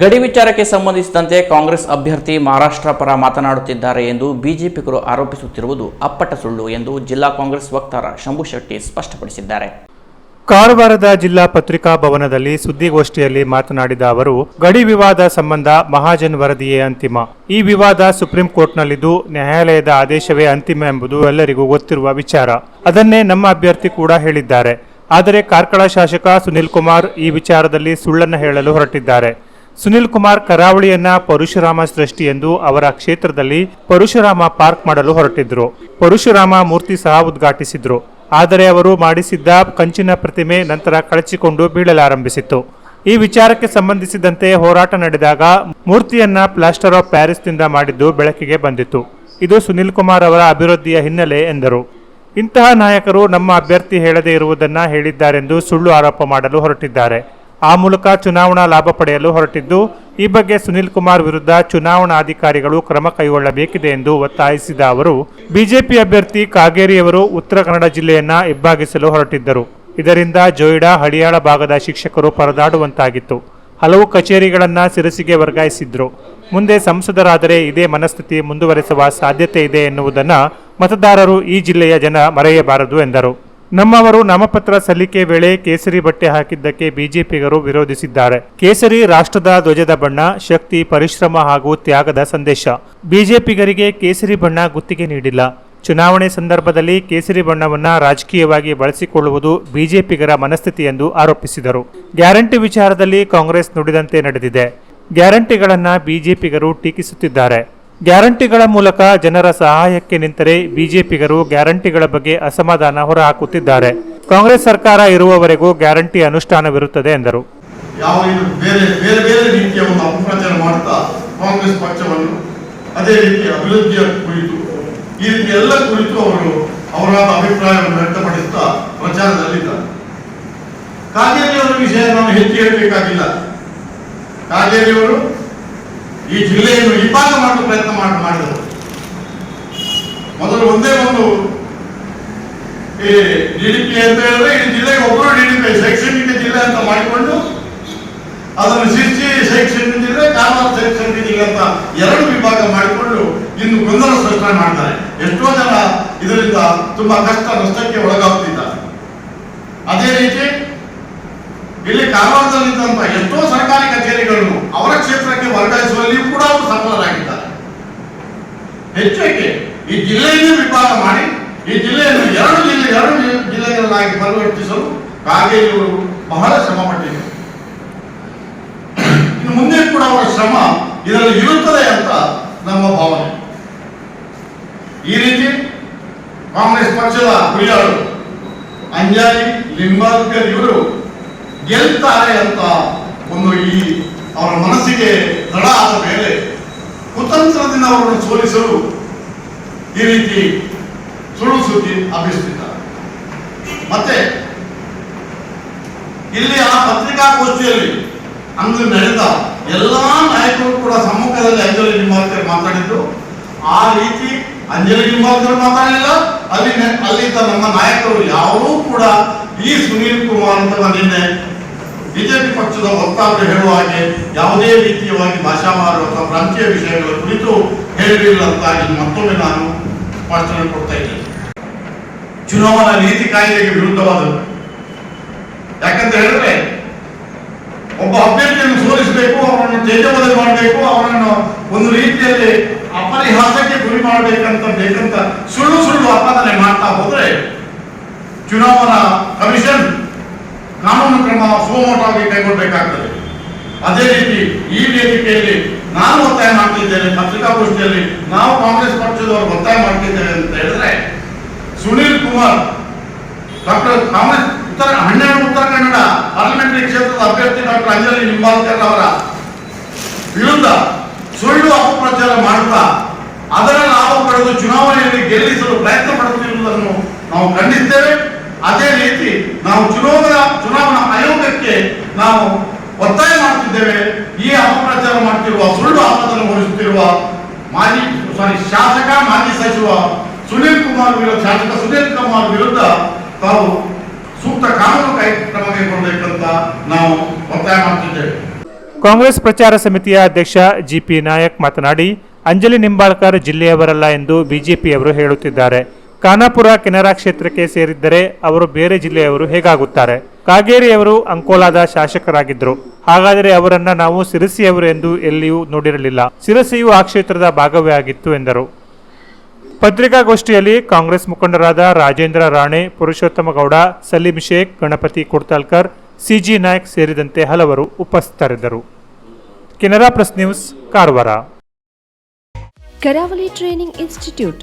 ಗಡಿ ವಿಚಾರಕ್ಕೆ ಸಂಬಂಧಿಸಿದಂತೆ ಕಾಂಗ್ರೆಸ್ ಅಭ್ಯರ್ಥಿ ಮಹಾರಾಷ್ಟ್ರ ಪರ ಮಾತನಾಡುತ್ತಿದ್ದಾರೆ ಎಂದು ಬಿಜೆಪಿಗರು ಆರೋಪಿಸುತ್ತಿರುವುದು ಅಪ್ಪಟ ಸುಳ್ಳು ಎಂದು ಜಿಲ್ಲಾ ಕಾಂಗ್ರೆಸ್ ವಕ್ತಾರ ಶಂಭು ಶೆಟ್ಟಿ ಸ್ಪಷ್ಟಪಡಿಸಿದ್ದಾರೆ. ಕಾರವಾರದ ಜಿಲ್ಲಾ ಪತ್ರಿಕಾ ಭವನದಲ್ಲಿ ಸುದ್ದಿಗೋಷ್ಠಿಯಲ್ಲಿ ಮಾತನಾಡಿದ ಅವರು, ಗಡಿ ವಿವಾದ ಸಂಬಂಧ ಮಹಾಜನ್ ವರದಿಯೇ ಅಂತಿಮ. ಈ ವಿವಾದ ಸುಪ್ರೀಂ ಕೋರ್ಟ್ನಲ್ಲಿದ್ದು ನ್ಯಾಯಾಲಯದ ಆದೇಶವೇ ಅಂತಿಮ ಎಂಬುದು ಎಲ್ಲರಿಗೂ ಗೊತ್ತಿರುವ ವಿಚಾರ. ಅದನ್ನೇ ನಮ್ಮ ಅಭ್ಯರ್ಥಿ ಕೂಡ ಹೇಳಿದ್ದಾರೆ. ಆದರೆ ಕಾರ್ಕಳ ಶಾಸಕ ಸುನಿಲ್ ಕುಮಾರ್ ಈ ವಿಚಾರದಲ್ಲಿ ಸುಳ್ಳನ್ನು ಹೇಳಲು ಹೊರಟಿದ್ದಾರೆ. ಸುನಿಲ್ ಕುಮಾರ್ ಕರಾವಳಿಯನ್ನ ಪರಶುರಾಮ ಸೃಷ್ಟಿ ಎಂದು ಅವರ ಕ್ಷೇತ್ರದಲ್ಲಿ ಪರಶುರಾಮ ಪಾರ್ಕ್ ಮಾಡಲು ಹೊರಟಿದ್ರು. ಪರಶುರಾಮ ಮೂರ್ತಿ ಸಹ ಉದ್ಘಾಟಿಸಿದ್ರು. ಆದರೆ ಅವರು ಮಾಡಿಸಿದ್ದ ಕಂಚಿನ ಪ್ರತಿಮೆ ನಂತರ ಕಳಚಿಕೊಂಡು ಬೀಳಲಾರಂಭಿಸಿತ್ತು. ಈ ವಿಚಾರಕ್ಕೆ ಸಂಬಂಧಿಸಿದಂತೆ ಹೋರಾಟ ನಡೆದಾಗ ಮೂರ್ತಿಯನ್ನ ಪ್ಲಾಸ್ಟರ್ ಆಫ್ ಪ್ಯಾರಿಸ್ನಿಂದ ಮಾಡಿದ್ದು ಬೆಳಕಿಗೆ ಬಂದಿತ್ತು. ಇದು ಸುನಿಲ್ ಕುಮಾರ್ ಅವರ ಅಭಿವೃದ್ಧಿಯ ಹಿನ್ನೆಲೆ ಎಂದರು. ಇಂತಹ ನಾಯಕರು ನಮ್ಮ ಅಭ್ಯರ್ಥಿ ಹೇಳದೇ ಇರುವುದನ್ನ ಹೇಳಿದ್ದಾರೆಂದು ಸುಳ್ಳು ಆರೋಪ ಮಾಡಲು ಹೊರಟಿದ್ದಾರೆ. ಆ ಮೂಲಕ ಚುನಾವಣಾ ಲಾಭ ಪಡೆಯಲು ಹೊರಟಿದ್ದು, ಈ ಬಗ್ಗೆ ಸುನಿಲ್ ಕುಮಾರ್ ವಿರುದ್ಧ ಚುನಾವಣಾಧಿಕಾರಿಗಳು ಕ್ರಮ ಕೈಗೊಳ್ಳಬೇಕಿದೆ ಎಂದು ಒತ್ತಾಯಿಸಿದ ಅವರು, ಬಿಜೆಪಿ ಅಭ್ಯರ್ಥಿ ಕಾಗೇರಿಯವರು ಉತ್ತರ ಕನ್ನಡ ಜಿಲ್ಲೆಯನ್ನ ಇಬ್ಬಾಗಿಸಲು ಹೊರಟಿದ್ದರು. ಇದರಿಂದ ಜೋಯಿಡಾ ಹಳಿಯಾಳ ಭಾಗದ ಶಿಕ್ಷಕರು ಪರದಾಡುವಂತಾಗಿತ್ತು. ಹಲವು ಕಚೇರಿಗಳನ್ನು ಸಿರಸಿಗೆ ವರ್ಗಾಯಿಸಿದ್ರು. ಮುಂದೆ ಸಂಸದರಾದರೆ ಇದೇ ಮನಸ್ಥಿತಿ ಮುಂದುವರೆಸುವ ಸಾಧ್ಯತೆ ಇದೆ ಎನ್ನುವುದನ್ನು ಮತದಾರರು ಈ ಜಿಲ್ಲೆಯ ಜನ ಮರೆಯಬಾರದು ಎಂದರು. ನಮ್ಮವರು ನಾಮಪತ್ರ ಸಲ್ಲಿಕೆ ವೇಳೆ ಕೇಸರಿ ಬಟ್ಟೆ ಹಾಕಿದ್ದಕ್ಕೆ ಬಿಜೆಪಿಗರು ವಿರೋಧಿಸಿದ್ದಾರೆ. ಕೇಸರಿ ರಾಷ್ಟ್ರದ ಧ್ವಜದ ಬಣ್ಣ, ಶಕ್ತಿ, ಪರಿಶ್ರಮ ಹಾಗೂ ತ್ಯಾಗದ ಸಂದೇಶ. ಬಿಜೆಪಿಗರಿಗೆ ಕೇಸರಿ ಬಣ್ಣ ಗುತ್ತಿಗೆ ನೀಡಿಲ್ಲ. ಚುನಾವಣೆ ಸಂದರ್ಭದಲ್ಲಿ ಕೇಸರಿ ಬಣ್ಣವನ್ನು ರಾಜಕೀಯವಾಗಿ ಬಳಸಿಕೊಳ್ಳುವುದು ಬಿಜೆಪಿಗರ ಮನಸ್ಥಿತಿ ಎಂದು ಆರೋಪಿಸಿದರು. ಗ್ಯಾರಂಟಿ ವಿಚಾರದಲ್ಲಿ ಕಾಂಗ್ರೆಸ್ ನುಡಿದಂತೆ ನಡೆದಿದೆ. ಗ್ಯಾರಂಟಿಗಳನ್ನು ಬಿಜೆಪಿಗರು ಟೀಕಿಸುತ್ತಿದ್ದಾರೆ. ಗ್ಯಾರಂಟಿಗಳ ಮೂಲಕ ಜನರ ಸಹಾಯಕ್ಕೆ ನಿಂತರೆ ಬಿಜೆಪಿಗರು ಗ್ಯಾರಂಟಿಗಳ ಬಗ್ಗೆ ಅಸಮಾಧಾನ ಹೊರಹಾಕುತ್ತಿದ್ದಾರೆ. ಕಾಂಗ್ರೆಸ್ ಸರ್ಕಾರ ಇರುವವರೆಗೂ ಗ್ಯಾರಂಟಿ ಅನುಷ್ಠಾನವಿರುತ್ತದೆ ಎಂದರು. ಯಾವ ಬೇರೆ ಬೇರೆ ಬೇರೆ ರೀತಿಯ ಒಂದು ಅಪಪ್ರಚಾರ ಮಾಡ್ತಾ ಕಾಂಗ್ರೆಸ್ ಪಕ್ಷವನ್ನು ಅದೇ ರೀತಿ ಅಭಿವೃದ್ಧಿಯ ಕುರಿತು, ಈ ರೀತಿ ಎಲ್ಲ ಕುರಿತು ಅವರು ಅವರಾದ ಅಭಿಪ್ರಾಯವನ್ನು ವ್ಯಕ್ತಪಡಿಸ್ತಾ ಪ್ರಚಾರದಲ್ಲಿದ್ದಾರೆ. ಕಾಗೇರಿಯವರ ವಿಷಯ ನಾನು ಹೆಚ್ಚು ಹೇಳಬೇಕಾಗಿಲ್ಲ. ಕಾಗೇರಿಯವರು ಈ ಜಿಲ್ಲೆಯನ್ನು ಇಬ್ಬಾಗ ಮಾಡಲು ಪ್ರಯತ್ನ ಮಾಡಿ, ಮಾಡಿದರು. ಮೊದಲು ಒಂದೇ ಒಂದು ಈ ಡಿಡಿಪಿ ಅಂತ ಹೇಳಿದ್ರೆ ಈ ಜಿಲ್ಲೆಗೆ ಒಬ್ಬರು ಡಿಡಿಪಿ ಶೈಕ್ಷಣಿಕ ಜಿಲ್ಲೆ ಅಂತ ಮಾಡಿಕೊಂಡು ಅದನ್ನು ಶಿರ್ಸಿ ಶೈಕ್ಷಣಿಕ ಜಿಲ್ಲೆ ಕಾರವಾರ ಶೈಕ್ಷಣಿಕ ಜಿಲ್ಲೆ ಅಂತ ಎರಡು ವಿಭಾಗ ಮಾಡಿಕೊಂಡು ಇನ್ನು ಗೊಂದಲ ಸೃಷ್ಟಿ ಮಾಡ್ತಾರೆ. ಎಷ್ಟೋ ಜನ ಇದರಿಂದ ತುಂಬಾ ಕಷ್ಟ, ನಷ್ಟಕ್ಕೆ ಒಳಗಾಗ್ತಿದ್ದಾರೆ. ಅದೇ ರೀತಿ ಇಲ್ಲಿ ಕಾರವಾರದಲ್ಲಿದ್ದಂತ ಎಷ್ಟೋ ಸರ್ಕಾರಿ ಕಚೇರಿಗಳನ್ನು ಅವರ ಕ್ಷೇತ್ರಕ್ಕೆ ವರ್ಗಾಯಿಸುವಲ್ಲಿ ಕೂಡ ಅವರು ಸಫಲರಾಗಿದ್ದಾರೆ ಹೆಚ್ಚಾಗಿ ಈ ಜಿಲ್ಲೆಯನ್ನು ವಿಭಾಗ ಮಾಡಿ, ಈ ಜಿಲ್ಲೆಯನ್ನು ಎರಡು ಜಿಲ್ಲೆ, ಎರಡು ಜಿಲ್ಲೆಗಳನ್ನಾಗಿ ಪರಿವರ್ತಿಸಲು ಕಾಗೇರಿಯವರು ಬಹಳ ಶ್ರಮ ಪಟ್ಟಿದ್ದರು. ಇನ್ನು ಮುಂದೆ ಕೂಡ ಅವರ ಶ್ರಮ ಇದರಲ್ಲಿ ಇರುತ್ತದೆ ಅಂತ ನಮ್ಮ ಭಾವನೆ. ಈ ರೀತಿ ಕಾಂಗ್ರೆಸ್ ಪಕ್ಷದ ಹುರಿಯಾಳು ಅಂಜಾಲಿ ಲಿಂಬಾಲ್ಕರ್ ಇವರು ಗೆಲ್ತಾರೆ ಅಂತ ಒಂದು ಈ ಅವರ ಮನಸ್ಸಿಗೆ ದಡ ಆದ ಮೇಲೆ ಕುತಂತ್ರದಿಂದ ಅವರನ್ನು ಸೋಲಿಸಲು ಈ ರೀತಿ ಸುಳ್ಳು ಸುದ್ದಿ ಹಬ್ಬಿಸುತ್ತಿದ್ದಾರೆ. ಮತ್ತೆ ಇಲ್ಲಿ ಆ ಪತ್ರಿಕಾಗೋಷ್ಠಿಯಲ್ಲಿ ಅಂದು ನಡೆದ ಎಲ್ಲಾ ನಾಯಕರು ಕೂಡ ಸಮ್ಮುಖದಲ್ಲಿ ಅಂಜಲಿ ನಿಂಬಾಳ್ಕರ್ ಮಾತಾಡಿದ್ರು. ಆ ರೀತಿ ಅಂಜಲಿ ನಿಂಬಾಳ್ಕರ್ ಮಾತಾಡಲಿಲ್ಲ. ಅಲ್ಲಿ ಅಲ್ಲಿದ್ದ ನಮ್ಮ ನಾಯಕರು ಯಾರೂ ಕೂಡ ಈ ಸುನೀಲ್ ಕುಮಾರ್ ಅಂತ ನಿನ್ನೆ ಬಿಜೆಪಿ ಪಕ್ಷದ ವಕ್ತಾರರು ಹೇಳುವ ಹಾಗೆ ಯಾವುದೇ ರೀತಿಯವಾಗಿ ಭಾಷಾ ಅಥವಾ ಪ್ರಾಂತೀಯ ವಿಷಯಗಳ ಕುರಿತು ಹೇಳಿಲ್ಲ ಅಂತ ಮತ್ತೊಮ್ಮೆ ನಾನು ಸ್ಪಷ್ಟನೆ ಕೊಡ್ತಾ ಇದ್ದೇನೆ. ಚುನಾವಣಾ ನೀತಿ ಕಾಯ್ದೆಗೆ ವಿರುದ್ಧವಾದದ್ದು. ಯಾಕಂತ ಹೇಳಿದ್ರೆ, ಒಬ್ಬ ಅಭ್ಯರ್ಥಿಯನ್ನು ಸೋಲಿಸಬೇಕು ಅವರನ್ನು ತೇಜಬದಲಿ ಮಾಡಬೇಕು ಅವರನ್ನು ಒಂದು ರೀತಿಯಲ್ಲಿ ಅಪರಿಹಾಸಕ್ಕೆ ಗುರಿ ಮಾಡಬೇಕಂತ ಬೇಕಂತ ಸುಳ್ಳು ಸುಳ್ಳು ಅಪಾದನೆ ಮಾಡ್ತಾ ಹೋದ್ರೆ, ಚುನಾವಣಾ ಕಮಿಷನ್ ಕಾನೂನು ಕ್ರಮ ಸುಮೋಟವಾಗಿ ಕೈಗೊಳ್ಳಬೇಕಾಗ್ತದೆ. ಅದೇ ರೀತಿ ಈ ವೇದಿಕೆಯಲ್ಲಿ ನಾನು ಒತ್ತಾಯ ಮಾಡ್ತಿದ್ದೇನೆ ಪತ್ರಿಕಾಗೋಷ್ಠಿಯಲ್ಲಿ ನಾವು ಕಾಂಗ್ರೆಸ್ ಪಕ್ಷದವರು ಒತ್ತಾಯ ಮಾಡ್ತಿದ್ದೇವೆ ಅಂತ ಹೇಳಿದ್ರೆ, ಸುನೀಲ್ ಕುಮಾರ್, ಡಾಕ್ಟರ್ ಕಾಂಗ್ರೆಸ್ ಉತ್ತರ ಹನ್ನೆರಡು ಉತ್ತರ ಕನ್ನಡ ಪಾರ್ಲಿಮೆಂಟರಿ ಕ್ಷೇತ್ರದ ಅಭ್ಯರ್ಥಿ ಡಾಕ್ಟರ್ ಅಂಜಲಿ ನಿಂಬಾಲ್ಕರ್ ಅವರ ವಿರುದ್ಧ ಸುಳ್ಳು ಅಪಪ್ರಚಾರ ಮಾಡುತ್ತಾ, ಅದರ ಲಾಭ ಪಡೆದು ಚುನಾವಣೆಯಲ್ಲಿ ಗೆಲ್ಲಿಸಲು ಪ್ರಯತ್ನ ಪಡುತ್ತಿರುವುದನ್ನು ನಾವು ಖಂಡಿಸ್ತೇವೆ. ಅದೇ ರೀತಿ ನಾವು ಚುನಾವಣಾ ಚುನಾವಣಾ ಆಯೋಗಕ್ಕೆ ನಾವು ಒತ್ತಾಯ ಮಾಡುತ್ತಿದ್ದೇವೆ. ಈ ಅಪಪ್ರಚಾರ ಮಾಡುತ್ತಿರುವ ಸುಳ್ಳು ಆಪಾದನೆ ಹೊರಿಸುತ್ತಿರುವ ಮಾಜಿ ಸಾರಿ ಶಾಸಕ, ಮಾಜಿ ಸಚಿವ ಸುನೀಲ್ ಕುಮಾರ್ ವಿರುದ್ಧ, ಶಾಸಕ ಸುನೀಲ್ ಕುಮಾರ್ ವಿರುದ್ಧ ತಾವು ಸೂಕ್ತ ಕಾನೂನು ಕ್ರಮ ಕೈಗೊಳ್ಳಬೇಕಂತ ನಾವು ಒತ್ತಾಯ ಮಾಡ್ತಿದ್ದೇವೆ ಕಾಂಗ್ರೆಸ್ ಪ್ರಚಾರ ಸಮಿತಿಯ ಅಧ್ಯಕ್ಷ ಜಿಪಿ ನಾಯಕ್ ಮಾತನಾಡಿ, ಅಂಜಲಿ ನಿಂಬಾಳ್ಕರ್ ಜಿಲ್ಲೆಯವರಲ್ಲ ಎಂದು ಬಿಜೆಪಿಯವರು ಹೇಳುತ್ತಿದ್ದಾರೆ. ಖಾನಾಪುರ ಕೆನರಾ ಕ್ಷೇತ್ರಕ್ಕೆ ಸೇರಿದ್ದರೆ ಅವರು ಬೇರೆ ಜಿಲ್ಲೆಯವರು ಹೇಗಾಗುತ್ತಾರೆ? ಕಾಗೇರಿಯವರು ಅಂಕೋಲಾದ ಶಾಸಕರಾಗಿದ್ದರು. ಹಾಗಾದರೆ ಅವರನ್ನ ನಾವು ಸಿರಸಿಯವರು ಎಂದು ಎಲ್ಲಿಯೂ ನೋಡಿರಲಿಲ್ಲ. ಸಿರಸಿಯು ಆ ಕ್ಷೇತ್ರದ ಭಾಗವೇ ಆಗಿತ್ತು ಎಂದರು. ಪತ್ರಿಕಾಗೋಷ್ಠಿಯಲ್ಲಿ ಕಾಂಗ್ರೆಸ್ ಮುಖಂಡರಾದ ರಾಜೇಂದ್ರ ರಾಣೆ, ಪುರುಷೋತ್ತಮ ಗೌಡ, ಸಲೀಂ ಶೇಖ್, ಗಣಪತಿ ಕುಡ್ತಾಲ್ಕರ್ ಸಿಜಿ ನಾಯಕ್ ಸೇರಿದಂತೆ ಹಲವರು ಉಪಸ್ಥಿತರಿದ್ದರು. Canara press news, Karwar. Karavali training institute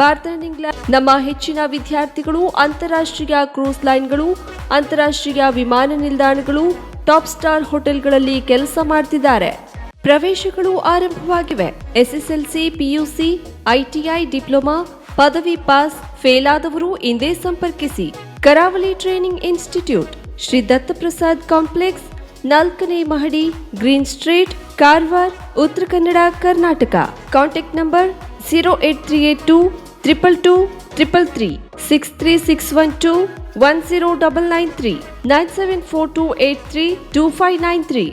bartending England ನಮ್ಮ ಹೆಚ್ಚಿನ ವಿದ್ಯಾರ್ಥಿಗಳು, ಅಂತಾರಾಷ್ಟ್ರೀಯ ಕ್ರೂಸ್ ಲೈನ್ಗಳು, ಅಂತಾರಾಷ್ಟ್ರೀಯ ವಿಮಾನ ನಿಲ್ದಾಣಗಳು, ಟಾಪ್ ಸ್ಟಾರ್ ಹೋಟೆಲ್ಗಳಲ್ಲಿ ಕೆಲಸ ಮಾಡ್ತಿದ್ದಾರೆ. ಪ್ರವೇಶಗಳು ಆರಂಭವಾಗಿವೆ. ಎಸ್ಎಸ್ಎಲ್ಸಿ ಪಿಯುಸಿ ಐಟಿಐ ಡಿಪ್ಲೊಮಾ, ಪದವಿ ಪಾಸ್, ಫೇಲ್ ಆದವರು ಇಂದೇ ಸಂಪರ್ಕಿಸಿ. Karavali training institute, Shri Dattaprasad complex, ನಾಲ್ಕನೇ ಮಹಡಿ, green street, Karwar, Uttara Kannada, Karnataka. Contact number zero eight three eight two triple two triple three six three six one two one zero double nine three nine seven four two eight three two five nine three